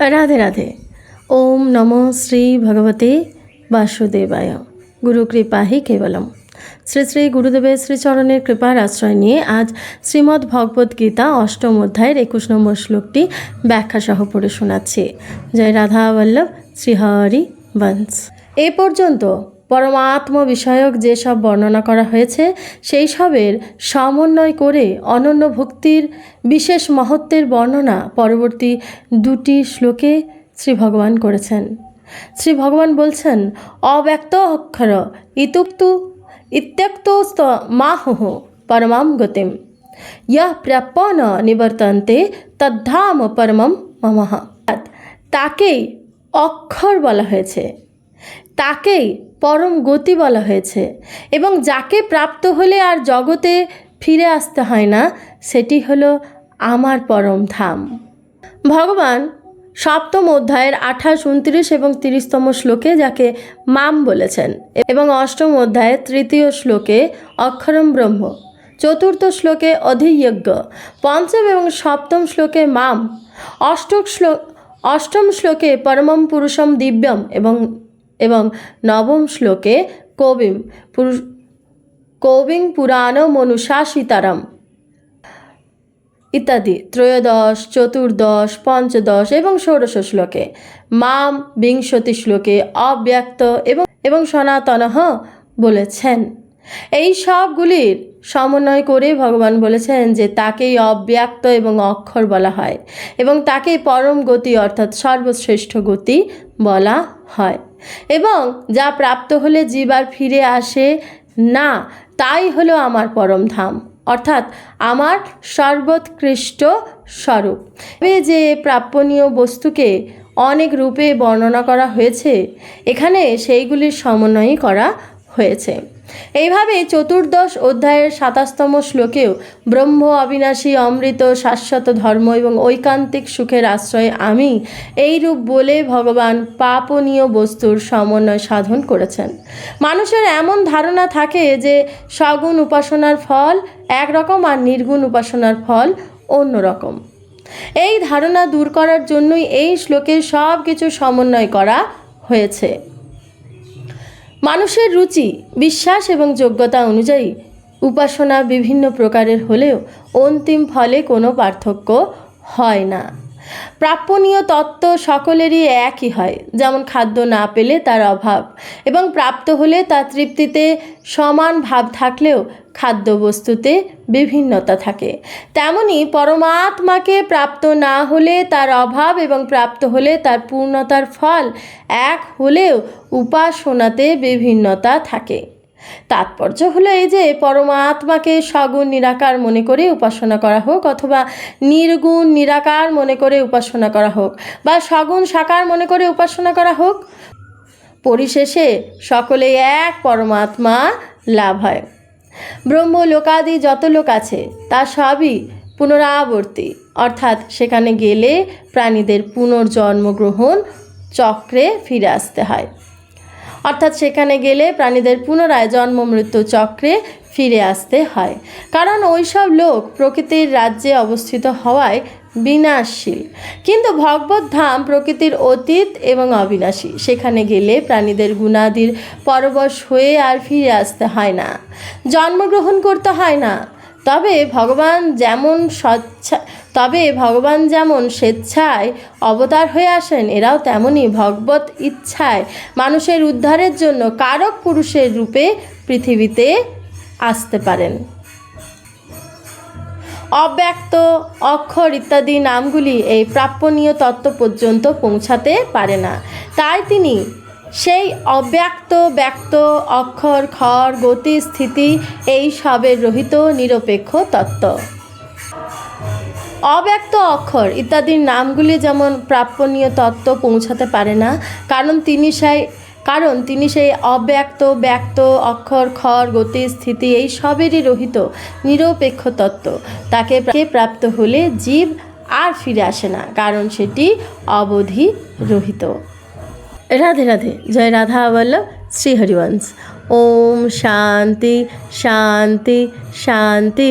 রাধে রাধে। ওম নম শ্রী ভগবতে বাসুদেবায়। গুরু কৃপা হি কেবলম। শ্রী শ্রী গুরুদেবের শ্রীচরণের কৃপার আশ্রয় নিয়ে আজ শ্রীমদ্ ভগবদ্ গীতা অষ্টম অধ্যায়ের একুশ নম্বর শ্লোকটি ব্যাখ্যা সহ পড়ে শোনাচ্ছি। জয় রাধা বল্লভ, শ্রীহরি বংশ এ পর্যন্ত পরমাত্ম বিষয়ক যেসব বর্ণনা করা হয়েছে, সেই সবের সমন্বয় করে অনন্য ভক্তির বিশেষ মহত্বের বর্ণনা পরবর্তী দুটি শ্লোকে শ্রী ভগবান করেছেন। শ্রী ভগবান বলছেন, অব্যক্ত অক্ষর ইতুক্তু ইত্যক্তস্ত মাহুহ পরমাম গতিম। ইহ প্রাপ্য ন নিবর্তন্তে তদ্ধাম পরমম মমঃ। তাকেই অক্ষর বলা হয়েছে। তাকেই পরম গতি বলা হয়েছে এবং যাকে প্রাপ্ত হলে আর জগতে ফিরে আসতে হয় না, সেটি হলো আমার পরম ধাম। ভগবান সপ্তম অধ্যায়ের আঠাশ, উনত্রিশ এবং তিরিশতম শ্লোকে যাকে মাম বলেছেন এবং অষ্টম অধ্যায়ের তৃতীয় শ্লোকে অক্ষরম ব্রহ্ম, চতুর্থ শ্লোকে অধিযজ্ঞ, পঞ্চম এবং সপ্তম শ্লোকে মাম, অষ্টক শ্লোক অষ্টম শ্লোকে পরমম পুরুষম দিব্যম এবং এবং নবম শ্লোকে কবিম, পুরুষ কবিং পুরাণ মনুষা সীতারাম। ইত্যাদি, ত্রয়োদশ, চতুর্দশ, পঞ্চদশ এবং ষোড়শ শ্লোকে। মাম বিংশতি শ্লোকে অব্যক্ত এবং এবং সনাতনহ বলেছেন। এই সবগুলির সমন্বয় করে ভগবান বলেছেন যে তাকেই অব্যক্ত এবং অক্ষর বলা হয় এবং তাকেই পরম গতি অর্থাৎ সর্বশ্রেষ্ঠ গতি বলা হয়। এবং যা প্রাপ্ত হলে জীব আর ফিরে আসে না, তাই হলো আমার পরম ধাম, অর্থাৎ আমার সর্বোৎকৃষ্ট স্বরূপ। তবে যে প্রাপ্যনীয় বস্তুকে অনেক রূপে বর্ণনা করা হয়েছে, এখানে সেইগুলির সমন্বয়ই করা হয়েছে। এইভাবে চতুর্দশ অধ্যায়ের সাতাশতম শ্লোকেও ব্রহ্ম, অবিনাশী, অমৃত, শাশ্বত ধর্ম এবং ঐকান্তিক সুখের আশ্রয় আমি এই রূপ বলে ভগবান পাপনীয় বস্তুর সমন্বয় সাধন করেছেন। মানুষের এমন ধারণা থাকে যে সগুণ উপাসনার ফল একরকম আর নির্গুণ উপাসনার ফল অন্য রকম এই ধারণা দূর করার জন্যই এই শ্লোকে সব কিছু সমন্বয় করা হয়েছে। মানুষের রুচি, বিশ্বাস এবং যোগ্যতা অনুযায়ী উপাসনা বিভিন্ন প্রকারের হলেও অন্তিম ফলে কোনো পার্থক্য হয় না। প্রাপণীয় তত্ত্ব সকলেরই একই হয়, যেমন খাদ্য না পেলে তার অভাব, এবং প্রাপ্ত হলে তার তৃপ্তিতে সমান ভাব থাকলেও খাদ্যবস্তুতে বিভিন্নতা থাকে। তেমনি পরমাত্মাকে প্রাপ্ত না হলে তার অভাব এবং প্রাপ্ত হলে তার পূর্ণতার ফল এক হলেও উপাসনাতে বিভিন্নতা থাকে। তাৎপর্য হলো এই যে পরমাত্মাকে সগুণ নিরাকার মনে করে উপাসনা করা হোক অথবা নির্গুণ নিরাকার মনে করে উপাসনা করা হোক বা সগুণ সাকার মনে করে উপাসনা করা হোক, পরিশেষে সকলে এক পরমাত্মা লাভ হয়। ব্রহ্ম লোকাদি যত লোক আছে, তা সবই পুনরাবর্তী, অর্থাৎ সেখানে গেলে প্রাণীদের পুনর্জন্মগ্রহণ চক্রে ফিরে আসতে হয়। অর্থাৎ সেখানে গেলে প্রাণীদের পুনরায় জন্ম মৃত্যু চক্রে ফিরে আসতে হয়। কারণ ওইসব লোক প্রকৃতির রাজ্যে অবস্থিত হওয়ায় বিনাশশীল। কিন্তু ভগবত ধাম প্রকৃতির অতীত এবং অবিনাশী। সেখানে গেলে প্রাণীদের গুণাদির পরবশ হয়ে আর ফিরে আসতে হয় না। জন্মগ্রহণ করতে হয় না। তবে ভগবান যেমন স্বচ্ছা তবে ভগবান যেমন স্বেচ্ছায় অবতার হয়ে আসেন, এরাও তেমনই ভগবত ইচ্ছায়। মানুষের উদ্ধারের জন্য কারক পুরুষের রূপে পৃথিবীতে আসতে পারেন। অব্যক্ত, অক্ষর ইত্যাদি নামগুলি এই প্রাপ্যনীয় তত্ত্ব পর্যন্ত পৌঁছাতে পারে না। তাই তিনি সেই অব্যক্ত, ব্যক্ত, অক্ষর, খর, গতি, স্থিতি, এই সবের রহিত, নিরপেক্ষ তত্ত্ব। অব্যক্ত, অক্ষর ইত্যাদির নামগুলি যেমন প্রাপ্যনীয় তত্ত্ব পৌঁছাতে পারে না, কারণ তিনি সেই, কারণ তিনি সেই অব্যক্ত, ব্যক্ত, অক্ষর, খর, গতি, স্থিতি, এই সবেরই রহিত, নিরপেক্ষ তত্ত্ব। তাকে প্রাপ্ত হলে জীব আর ফিরে আসে না, কারণ সেটি অবধি রহিত রাধে রাধে জয় রাধা বল্লভ শ্রী হরিবংশ। ওম শান্তি শান্তি শান্তি।